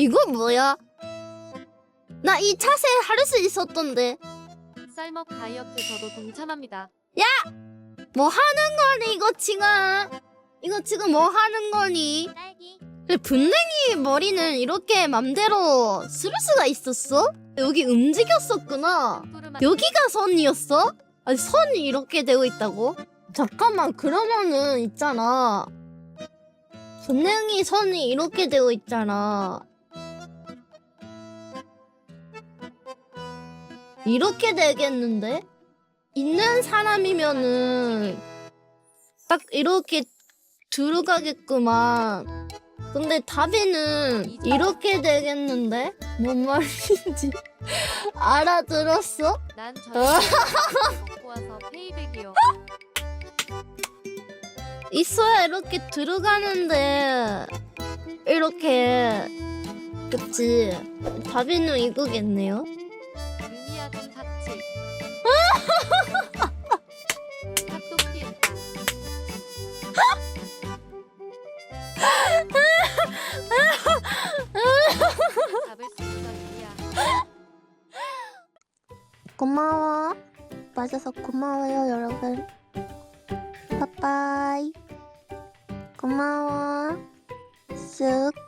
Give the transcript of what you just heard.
이거 뭐야? 나 이 차세 할수 있었던데. 쌀먹 다이어트 저도 동참합니다. 뭐 하는 거니 이거 지금? 이거 지금 뭐 하는 거니? 딸기. 근데 분냉이 머리는 이렇게 맘대로 쓸 수가 있었어? 여기 움직였었구나. 여기가 선이었어? 아니 선이 이렇게 되어 있다고? 잠깐만 그러면은 있잖아. 분냉이 선이 이렇게 되어 있잖아. 이렇게 되겠는데? 있는 사람이면은 딱 이렇게 들어가겠구만. 근데 다비는 이렇게 되겠는데? 뭔 말인지 알아들었어? 난 저. 페이백이요. 있어야 이렇게 들어가는데 이렇게 그치 다비는 이거겠네요 고마워. 맞아서 고마워요 여러분. 빠빠이. 고마워. 쓱